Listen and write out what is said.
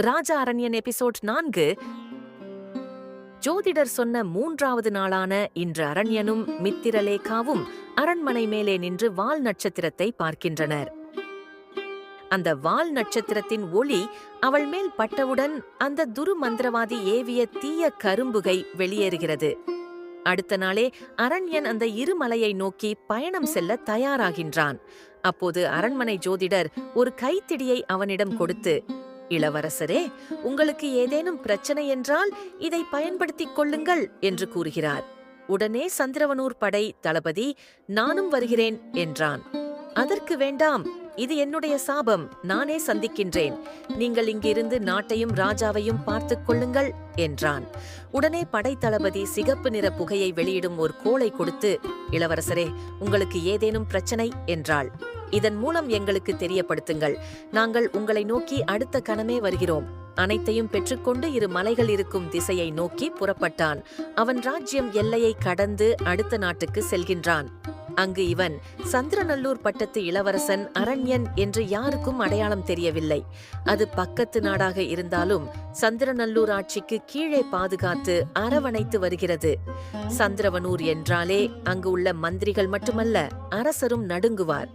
ராஜா அரண்யன் episode நான்கு. ஜோதிடர் சொன்ன மூன்றாவது நாளான இன்று அரண்யனும் மித்திரலேகாவும் அரண்மனை மேலே நின்று வால் நட்சத்திரத்தை பார்க்கின்றனர். அந்த வால் நட்சத்திரத்தின் ஒளி அவள் மேல் பட்டவுடன் அந்த துரு மந்திரவாதி ஏவிய தீய கரும்புகை வெளியேறுகிறது. அடுத்த நாளே அரண்யன் அந்த இருமலையை நோக்கி பயணம் செல்ல தயாராகின்றான். அப்போது அரண்மனை ஜோதிடர் ஒரு கைத்திடியை அவனிடம் கொடுத்து இளவரசரே உங்களுக்கு ஏதேனும் பிரச்சனை என்றால் இதை பயன்படுத்திக் கொள்ளுங்கள் என்று கூறுகிறார். உடனே சந்திரவனூர் படை தளபதி நானும் வருகிறேன் என்றான். அதற்கு வேண்டாம் இது என்னுடைய சாபம் நானே சந்திக்கின்றேன். நீங்கள் இங்கிருந்து நாட்டையும் ராஜாவையும் பார்த்துக் கொள்ளுங்கள் என்றான். உடனே படைத்தளபதி சிகப்பு நிற புகையை வெளியிடும் ஒரு கோளை கொடுத்து இளவரசரே உங்களுக்கு ஏதேனும் பிரச்சனை? என்றாள். இதன் மூலம் எங்களுக்கு தெரியப்படுத்துங்கள். நாங்கள் உங்களை நோக்கி அடுத்த கணமே வருகிறோம். அனைத்தையும் பெற்றுக்கொண்டு இரு மலைகள் இருக்கும் திசையை நோக்கி புறப்பட்டான். அவன் ராஜ்யம் எல்லையை கடந்து அடுத்த நாட்டுக்கு செல்கின்றான். அங்கு இவன் சந்திரநல்லூர் பட்டத்து இளவரசன் அரண்யன் என்று யாருக்கும் அடையாளம் தெரியவில்லை. அது பக்கத்து நாடாக இருந்தாலும் சந்திரநல்லூர் ஆட்சிக்கு கீழே பாதுகாத்து அரவணைத்து வருகிறது. சந்திரவனூர் என்றாலே அங்கு உள்ள மந்திரிகள் மட்டுமல்ல அரசரும் நடுங்குவார்.